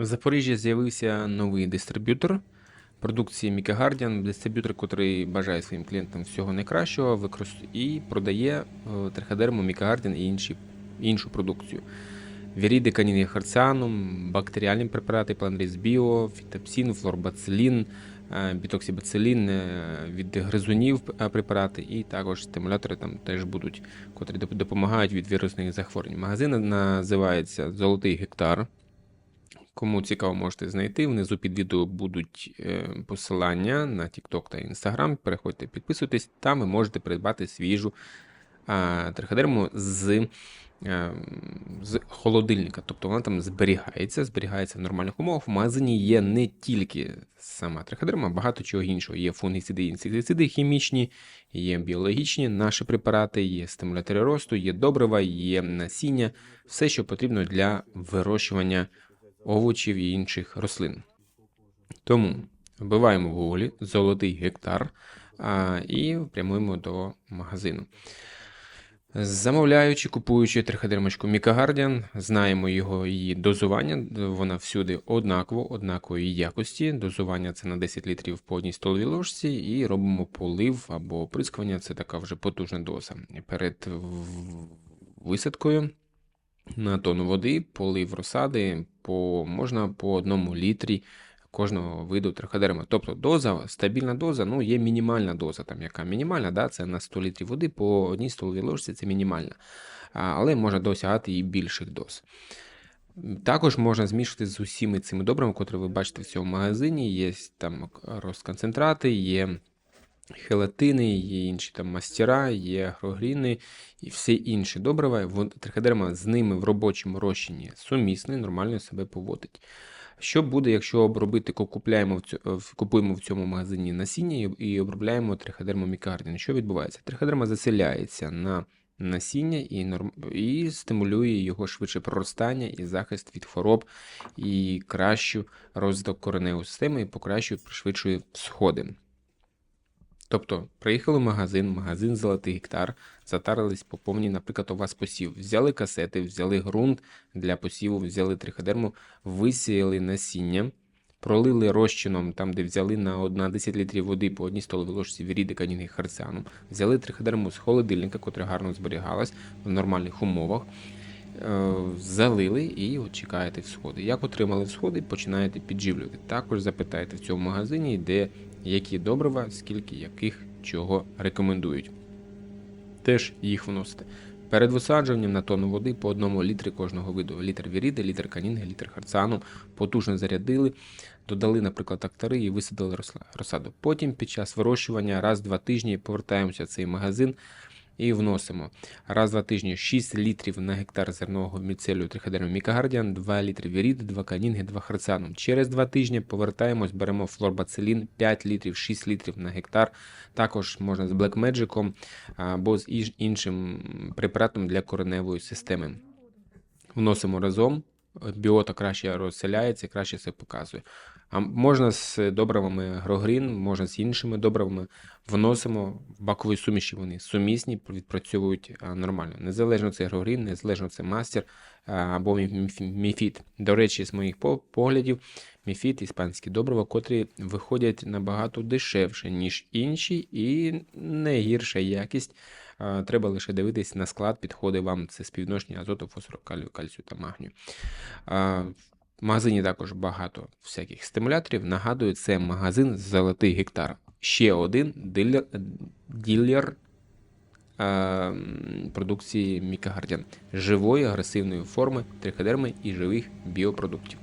В Запоріжжі з'явився новий дистриб'ютор продукції Mika Guardian, дистриб'ютор, який бажає своїм клієнтам всього найкращого і продає е, триходерму Mika Guardian і інші, іншу продукцію. Віріди, каніни харціанум, бактеріальні препарати, планріз біо, фітопсин, флорбацилін, е, бітоксибацилін, е, від гризунів препарати, і також стимулятори там теж будуть, котрі допомагають від вірусних захворювань. Магазин називається Золотий гектар. Кому цікаво, можете знайти. Внизу під відео будуть е, посилання на TikTok та Instagram. Переходьте, підписуйтесь, там ви можете придбати свіжу триходерму з, е, з холодильника. Тобто вона там зберігається, зберігається в нормальних умовах. В магазині є не тільки сама триходерма, багато чого іншого. Є фунгіциди, інсектициди хімічні, є біологічні наші препарати, є стимулятори росту, є добрива, є насіння, все, що потрібно для вирощування овочів і інших рослин. Тому вбиваємо в Гуглі золотий гектар а, і прямуємо до магазину. Замовляючи, купуючи триходермочку Guardian, знаємо його її дозування. Вона всюди однаково, однакової якості. Дозування це на 10 літрів по одній столовій ложці, і робимо полив або оприскування. Це така вже потужна доза. Перед висадкою на тонну води, полив розсади по, можна по одному літрі кожного виду триходерми. Тобто доза, стабільна доза, ну є мінімальна доза, там яка мінімальна, да, це на 100 літрів води по одній столовій ложці, це мінімальна. Але можна досягати і більших доз. Також можна змішувати з усіми цими добрами, котрі ви бачите в цьому магазині. Є там розконцентрати, є хелатини, є інші там мастера, є агрогріни і всі інші добрива. Триходерма з ними в робочому розчині сумісний, нормально себе поводить. Що буде, якщо обробити, ку- купляємо в купуємо в цьому магазині насіння і, обробляємо триходерму мікардін? Що відбувається? Триходерма заселяється на насіння і, норм... і стимулює його швидше проростання і захист від хвороб, і кращу розвиток кореневої системи, і покращує, пришвидшує всходи. Тобто, приїхали в магазин, магазин Золотий гектар, затарились по повній, наприклад, у вас посів. Взяли касети, взяли ґрунт для посіву, взяли триходерму, висіяли насіння, пролили розчином, там, де взяли на, од- на 10 літрів води по одній столовій ложці віріди, канінги, харціану, взяли триходерму з холодильника, котра гарно зберігалась в нормальних умовах. Е, Залили і чекаєте всходи. Як отримали всходи, починаєте підживлювати. Також запитайте в цьому магазині, де які добрива, скільки яких чого рекомендують. Теж їх вносите. Перед висаджуванням на тонну води по одному літрі кожного виду. Літр віріди, літр канінги, літр харцану, потужно зарядили, додали, наприклад, актари і висадили розсаду. Потім під час вирощування раз в два тижні повертаємося в цей магазин і вносимо. Раз два тижні 6 літрів на гектар зернового міцелію триходерму Мікагардіан, 2 літри віріди, 2 канінги, 2 харцану. Через 2 тижні повертаємось, беремо флорбацилін 5 літрів, 6 літрів на гектар. Також можна з Magic або з іншим препаратом для кореневої системи. Вносимо разом, біота краще розселяється, краще це показує. А можна з добривами агрогрін, можна з іншими добривами. Вносимо в бакові суміші. Вони сумісні, відпрацьовують нормально. Незалежно це агрогрін, незалежно це мастер або мі- мі- міфіт. До речі, з моїх поглядів, міфіт, іспанські добрива, котрі виходять набагато дешевше, ніж інші, і не гірша якість. Треба лише дивитись на склад, підходить вам це співвідношення азоту, фосфору, калію, кальцію та магнію. В магазині також багато всяких стимуляторів. Нагадую, це магазин Золотий гектар. Ще один дилер, дилер е, продукції Мікагардіан Живої агресивної форми, триходерми і живих біопродуктів.